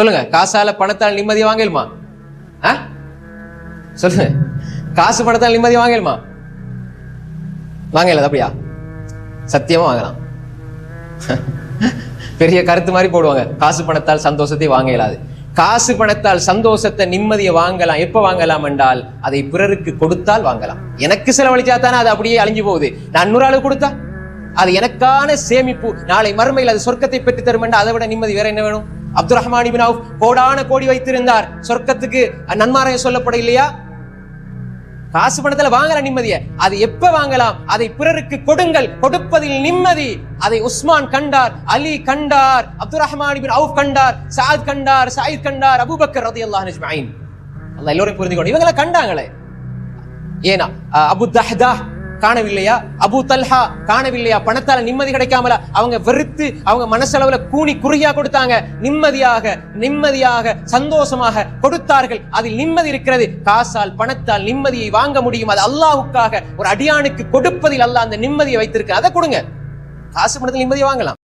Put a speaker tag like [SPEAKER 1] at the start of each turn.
[SPEAKER 1] சொல்லுங்க காசால பணத்தால் நிம்மதி வாங்கலுமா? ஆ? சொல்லுங்க காசு பணத்தால் நிம்மதி வாங்கலுமா? வாங்கல அப்படியா சத்தியமா வாங்கலாம். பெரிய கருத்து மாதிரி போடுவாங்க காசு பணத்தால் சந்தோஷத்தை வாங்க இயலாது காசு பணத்தால் சந்தோஷத்தை நிம்மதியை வாங்கலாம். எப்ப வாங்கலாம் என்றால் அதை பிறருக்கு கொடுத்தால் வாங்கலாம். எனக்கு செலவழிச்சா தானே அது அப்படியே அழிஞ்சு போகுது. நான் நூறு ஆளு கொடுத்தா? அது எனக்கான சேமிப்பு. நாளை மறுமையில் அது சொர்க்கத்தை பெற்று தரும் என்றால் அதை விட நிம்மதி வேற என்ன வேணும்? அப்துல் ரஹ்மான் இபின் அவுஃப் கோடான கோடி வைத்திருந்தார். சொர்க்கத்துக்கு நன்மாராய சொல்லப்பட இல்லையா? காசு பணத்துல வாங்கலாம் நிம்மதிய. அது எப்ப வாங்கலாம்? அதை பிறருக்கு கொடுங்கள். கொடுப்பதில் நிம்மதி. அதை உஸ்மான் கண்டார் அலி கண்டார் அப்துல் ரஹ்மான் பின் அவுப் கண்டார் சாத் கண்டார் சாயித் கண்டார் அபூபக்கர் ரதியல்லாஹு அஜ்மஈன் அல்லாஹ் எல்லோரும் புரிந்துக்கணும் இவங்களை கண்டாங்களே. ஏனா அபு தஹ்தா காணவில்லையா? அபு தல்ஹா காணவில்லையா? பணத்தால நிம்மதி கிடைக்காமல? அவங்க வெறுத்து அவங்க மனசளவுல கூனி குறியா கொடுத்தாங்க. நிம்மதியாக நிம்மதியாக சந்தோஷமாக கொடுத்தார்கள். அதில் நிம்மதி இருக்கிறது. காசால் பணத்தால் நிம்மதியை வாங்க முடியும். அது அல்லாஹ்வுக்காக ஒரு அடியானுக்கு கொடுப்பதில் அல்லாஹ் அந்த நிம்மதியை வைத்திருக்க அதை கொடுங்க. காசு பணத்தில் நிம்மதியை வாங்கலாம்.